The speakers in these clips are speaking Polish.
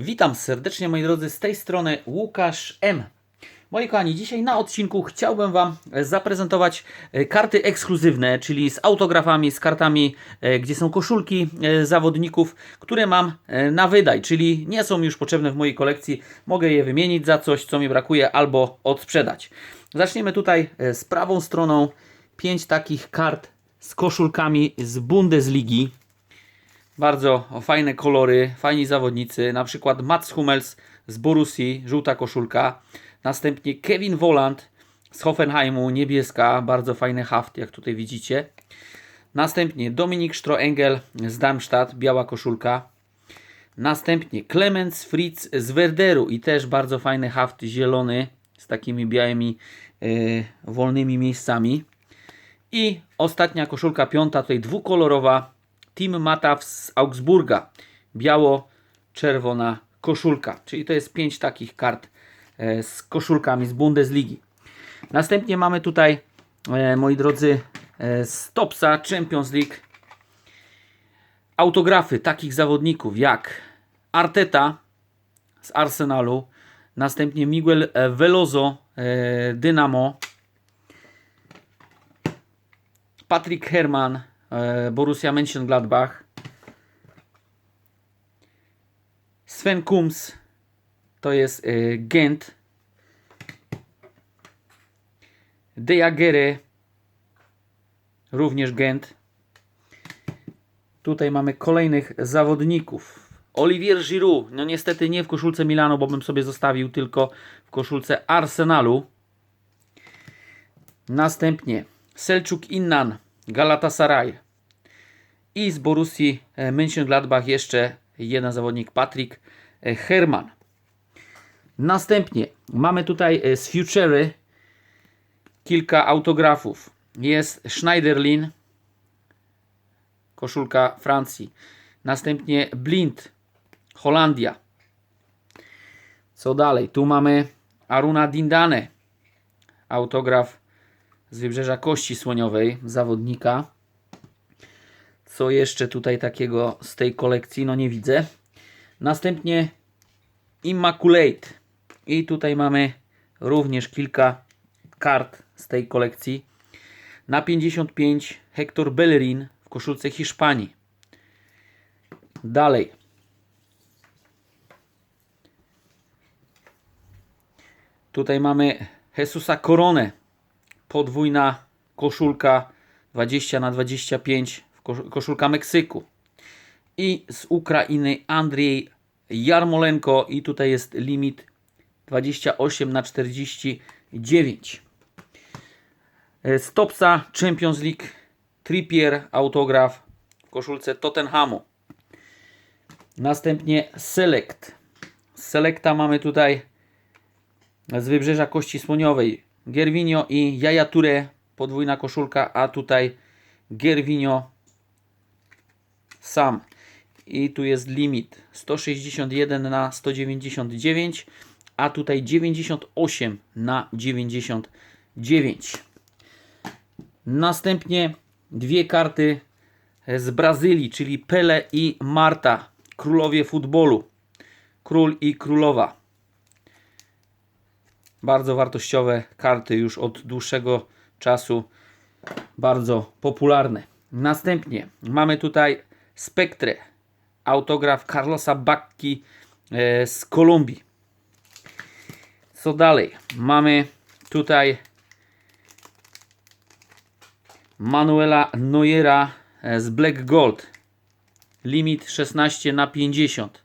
Witam serdecznie moi drodzy, z tej strony Łukasz M. Moi kochani, dzisiaj na odcinku chciałbym Wam zaprezentować e, karty ekskluzywne, czyli z autografami, z kartami, e, gdzie są koszulki e, zawodników, które mam na wydaj, czyli nie są już potrzebne w mojej kolekcji. Mogę je wymienić za coś, co mi brakuje, albo odsprzedać. Zaczniemy tutaj z prawą stroną. Pięć takich kart z koszulkami z Bundesligi. Bardzo fajne kolory, fajni zawodnicy, na przykład Mats Hummels z Borussii, żółta koszulka. Następnie Kevin Voland z Hoffenheimu, niebieska, bardzo fajny haft, jak tutaj widzicie. Następnie Dominik Stroengel z Darmstadt, biała koszulka. Następnie Clemens Fritz z Werderu i też bardzo fajny haft zielony z takimi białymi e, wolnymi miejscami. I ostatnia koszulka piąta, tutaj dwukolorowa Team Mataw z Augsburga. Biało-czerwona koszulka. Czyli to jest pięć takich kart e, z koszulkami z Bundesligi. Następnie mamy tutaj, e, moi drodzy, e, z Topsa Champions League autografy takich zawodników jak Arteta z Arsenalu, następnie Miguel Veloso e, Dynamo, Patrick Herman, Borussia Mönchengladbach, Sven Kums, to jest e, Gent, De Jagerre, również Gent. Tutaj mamy kolejnych zawodników. Olivier Giroud, no niestety nie w koszulce Milano, bo bym sobie zostawił tylko w koszulce Arsenalu. Następnie Selçuk Innan, Galatasaray. I z Borussii e, Mönchengladbach jeszcze jeden zawodnik, Patrick e, Herman. Następnie mamy tutaj e, z Futury kilka autografów. Jest Schneiderlin, koszulka Francji. Następnie Blind, Holandia. Co dalej? Tu mamy Aruna Dindane, autograf z Wybrzeża Kości Słoniowej, zawodnika. Co jeszcze tutaj takiego z tej kolekcji? No nie widzę. Następnie Immaculate. I tutaj mamy również kilka kart z tej kolekcji. Na 55 Hector Bellerin w koszulce Hiszpanii. Dalej. Tutaj mamy Jesusa Coronę. Podwójna koszulka 20 na 25 w kosz- koszulka Meksyku. I z Ukrainy Andrzej Jarmolenko i tutaj jest limit 28 na 49. E, Z Topsa Champions League Trippier autograf w koszulce Tottenhamu. Następnie Select. Selecta mamy tutaj z Wybrzeża Kości Słoniowej Gervinio i Yaya Touré, podwójna koszulka, a tutaj Gervinio sam. I tu jest limit 161 na 199, a tutaj 98 na 99. Następnie dwie karty z Brazylii, czyli Pele i Marta, królowie futbolu. Król i królowa. Bardzo wartościowe karty już od dłuższego czasu, bardzo popularne. Następnie mamy tutaj Spectre, autograf Carlosa Bacchi e, z Kolumbii. Co dalej? Mamy tutaj Manuela Neuera e, z Black Gold. Limit 16 na 50.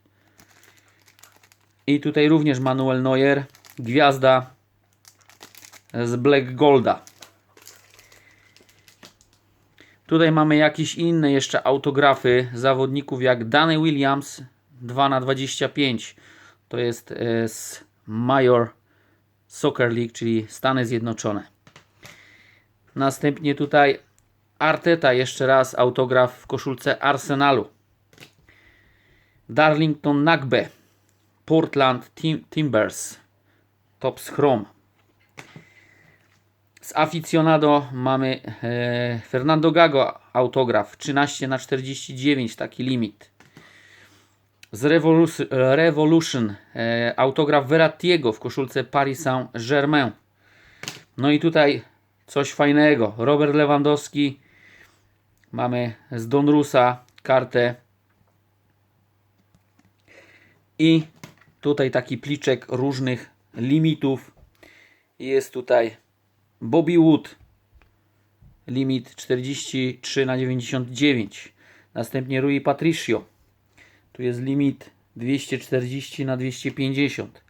I tutaj również Manuel Neuer, gwiazda z Black Golda. Tutaj mamy jakieś inne jeszcze autografy zawodników jak Danny Williams 2 na 25. To jest e, z Major Soccer League, czyli Stany Zjednoczone. Następnie tutaj Arteta, jeszcze raz autograf w koszulce Arsenalu. Darlington Nagbe, Portland Tim Timbers, Tops Chrome. Z Aficionado mamy e, Fernando Gago autograf 13 na 49 taki limit. z Revolus- Revolution e, autograf Verrattiego w koszulce Paris Saint-Germain. No i tutaj coś fajnego. Robert Lewandowski. Mamy z Donrusa kartę. I tutaj taki pliczek różnych limitów. Jest tutaj Bobby Wood. Limit 43 na 99. Następnie Rui Patricio. Tu jest limit 240 na 250.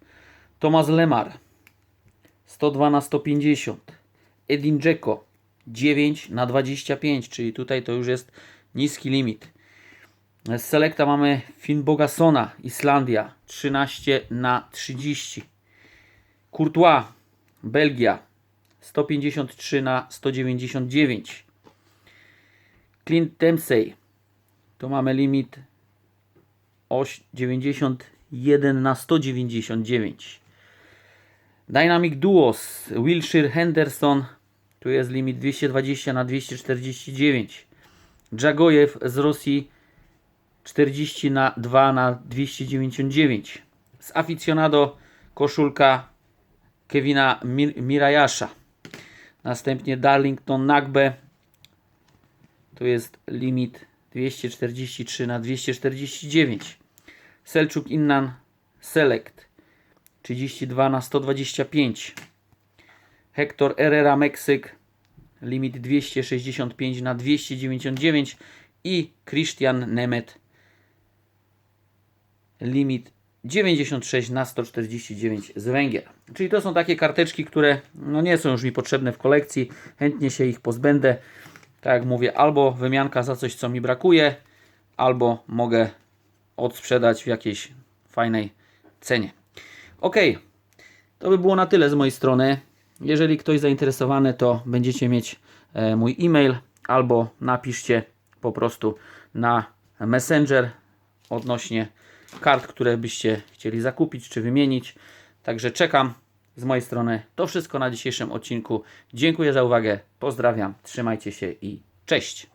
Tomasz Lemar 102 na 150. Edin Dzeko 9 na 25, czyli tutaj to już jest niski limit. Z Selecta mamy Finn Bogasona, Islandia 13 na 30. Courtois, Belgia 153 na 199. Clint Dempsey, tu mamy limit oś- 91 na 199. Dynamic Duos, Wilshire Henderson, tu jest limit 220 na 249. Dżagojew z Rosji 40 na 2 na 299. Z Aficionado koszulka Kevina Mir Mirajasza. Następnie Darlington Nagbe. Tu jest limit 243 na 249. Selczuk Innan Select 32 na 125. Hector Herrera Meksyk limit 265 na 299 i Christian Nemet limit 96 na 149 z Węgier. Czyli to są takie karteczki, które no nie są już mi potrzebne w kolekcji. Chętnie się ich pozbędę. Tak jak mówię, albo wymianka za coś, co mi brakuje, albo mogę odsprzedać w jakiejś fajnej cenie. Ok, to by było na tyle z mojej strony. Jeżeli ktoś zainteresowany, to będziecie mieć e, mój e-mail albo napiszcie po prostu na Messenger odnośnie kart, które byście chcieli zakupić czy wymienić. Także czekam z mojej strony. To wszystko na dzisiejszym odcinku. Dziękuję za uwagę. Pozdrawiam. Trzymajcie się i cześć.